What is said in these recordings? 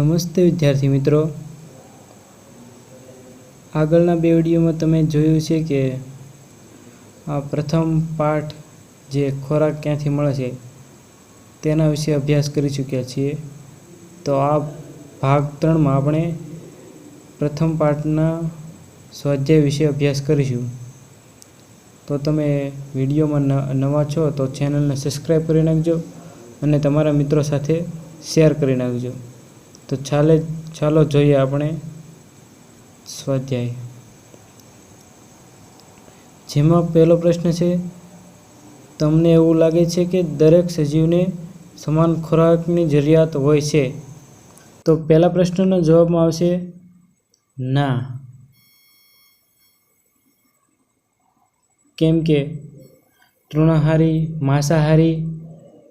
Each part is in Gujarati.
નમસ્તે વિદ્યાર્થી મિત્રો. આગળના બે વિડીયોમાં તમે જોયું છે કે આ પ્રથમ પાઠ જે ખોરાક ક્યાંથી મળે છે, તેના વિશે અભ્યાસ કરી ચૂક્યા છીએ. તો આ ભાગ ત્રણમાં આપણે પ્રથમ પાઠના સ્વાધ્યાય વિશે અભ્યાસ કરીશું. તો તમે વિડીયોમાં નવા છો તો ચેનલને સબસ્ક્રાઈબ કરી નાખજો અને તમારા મિત્રો સાથે શેર કરી નાખજો. તો ચાલે ચાલો જોઈએ આપણે સ્વાધ્યાય. જેમાં પહેલો પ્રશ્ન છે, તમને એવું લાગે છે કે દરેક સજીવને સમાન ખોરાકની જરૂરિયાત હોય છે? તો પહેલા પ્રશ્નનો જવાબમાં આવશે, ના. કેમ કે તૃણાહારી, માંસાહારી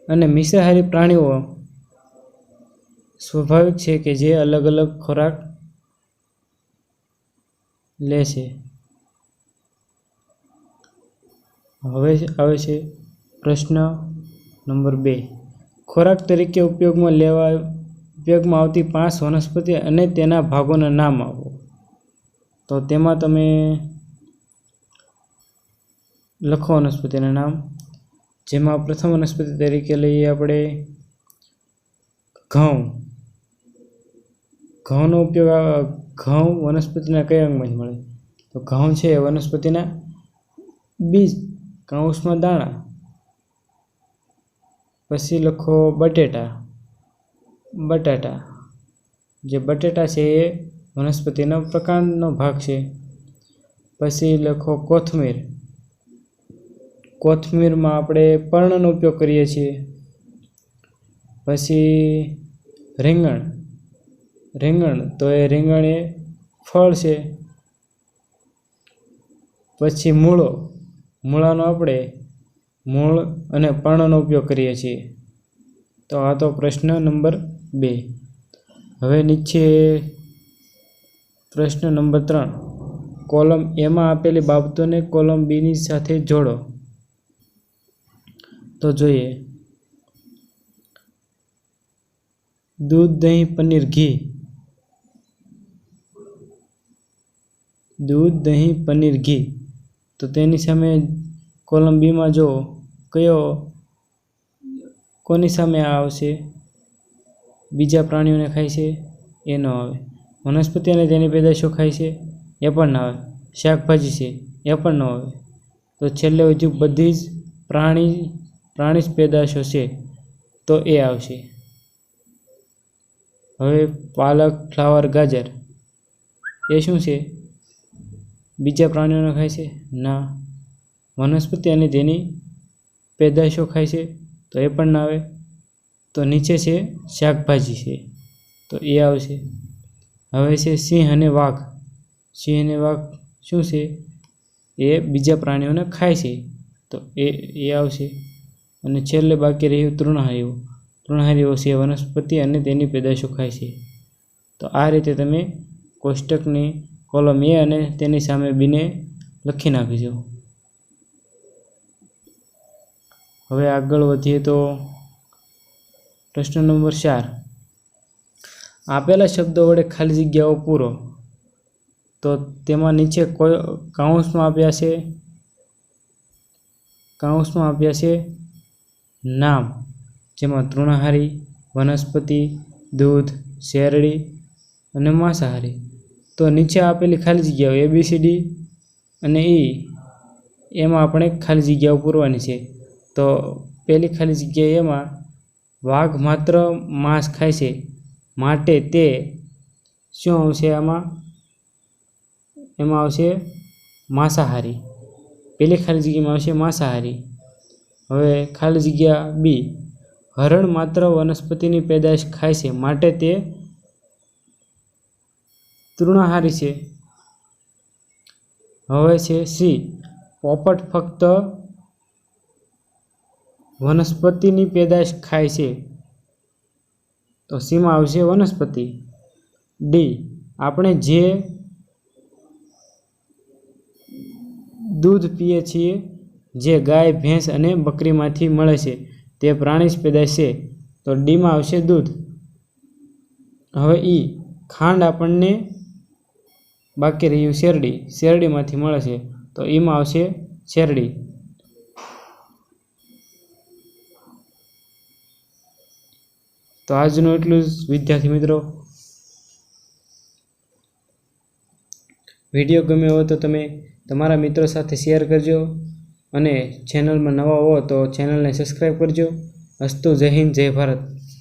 અને મિશ્રાહારી પ્રાણીઓ સ્વાભાવિક છે કે જે અલગ અલગ ખોરાક લે છે. હવે આવે છે પ્રશ્ન નંબર બે. ખોરાક તરીકે ઉપયોગમાં લેવા ઉપયોગમાં આવતી પાંચ વનસ્પતિ અને તેના ભાગોના નામ આપો. તો તેમાં તમે લખો વનસ્પતિના નામ. જેમાં પ્રથમ વનસ્પતિ તરીકે લઈએ આપણે ઘઉં. ઘઉંનો ઉપયોગ ઘઉં વનસ્પતિના કયા અંગમાં મળે? તો ઘઉં છે એ વનસ્પતિના બીજ કૌંસમાં દાણા, પછી લખો બટેટા, બટાટા. જે બટેટા છે એ વનસ્પતિના પ્રકારનો ભાગ છે. પછી લખો કોથમીર. કોથમીરમાં આપણે પર્ણનો ઉપયોગ કરીએ છીએ. પછી રીંગણ. રીંગણ, તો એ રીંગણ એ ફળ છે. પછી મૂળો, મૂળાનો આપણે મૂળ અને પર્ણનો ઉપયોગ કરીએ છીએ. તો આ તો પ્રશ્ન નંબર બે. હવે નીચે પ્રશ્ન નંબર ત્રણ. કોલમ એમાં આપેલી બાબતોને કોલમ બીની સાથે જોડો. તો જોઈએ. દૂધ, દહીં, પનીર, ઘી. દૂધ, દહીં, પનીર, ઘી. તો તેની સામે કોલમ બીમાં જો કયો, કોની સામે આવશે? બીજા પ્રાણીઓને ખાય છે? એ ન આવે. વનસ્પતિ અને તેની પેદાશો ખાય છે? એ પણ ના આવે. શાકભાજી છે? એ પણ ન આવે. તો છેલ્લે હજુ બધી જ પ્રાણી પ્રાણી જ પેદાશો છે. તો એ આવશે. હવે પાલક, ફ્લાવર, ગાજર. એ શું છે? બીજા પ્રાણીઓને ખાય છે? ના. વનસ્પતિ અને તેની પેદાશો ખાય છે, તો એ પણ ના આવે. તો નીચે છે શાકભાજી છે, તો એ આવશે. હવે છે સિંહ અને વાઘ. સિંહ અને વાઘ શું છે? એ બીજા પ્રાણીઓને ખાય છે, તો એ એ આવશે. અને છેલ્લે બાકી રહ્યું તૃણહારીઓ. તૃણહારીઓ છે, વનસ્પતિ અને તેની પેદાશો ખાય છે. તો આ રીતે તમે કોષ્ટકની કોલમ એ અને તેની સામે બીને લખી નાખીશું. હવે આગળ વધીએ તો પ્રશ્ન નંબર ચાર. આપેલા શબ્દો વડે ખાલી જગ્યાઓ પૂરો. તો તેમાં નીચે કાઉન્સમાં આપ્યા છે? કાઉન્સમાં આપ્યા છે નામ, જેમાં તૃણાહારી, વનસ્પતિ, દૂધ, શેરડી અને માંસાહારી. તો નીચે આપેલી ખાલી જગ્યાઓ એ બી સી ડી અને ઈ એમાં આપણે ખાલી જગ્યાઓ પૂરવાની છે. તો પહેલી ખાલી જગ્યા એમાં વાઘ માત્ર માંસ ખાય છે. માટે તે શું આવશે આમાં? એમાં આવશે માંસાહારી. પહેલી ખાલી જગ્યામાં આવશે માંસાહારી. હવે ખાલી જગ્યા બી હરણ માત્ર વનસ્પતિની પેદાશ ખાય છે. માટે તે તૃણાહારી છે. હવે છે સી પોપટ ફક્ત વનસ્પતિની પેદાશ ખાય છે. તો સીમાં આવશે વનસ્પતિ. ડી આપણે જે દૂધ પીએ છીએ, જે ગાય, ભેંસ અને બકરીમાંથી મળે છે, તે પ્રાણી જ પેદાશ છે. તો ડીમાં આવશે દૂધ. હવે ઈ ખાંડ આપણને બાકી રહ્યું શેરડી. શેરડીમાંથી મળે છે. તો એમાં આવશે શેરડી. તો આજનું એટલું જ. વિદ્યાર્થી મિત્રો. વીડિયો ગમ્યો હોય તો તમે તમારા મિત્રો સાથે શેર કરજો અને ચેનલમાં નવા હો તો ચેનલને સબસ્ક્રાઈબ કરજો. અસ્તુ જય હિન્દ, જય ભારત.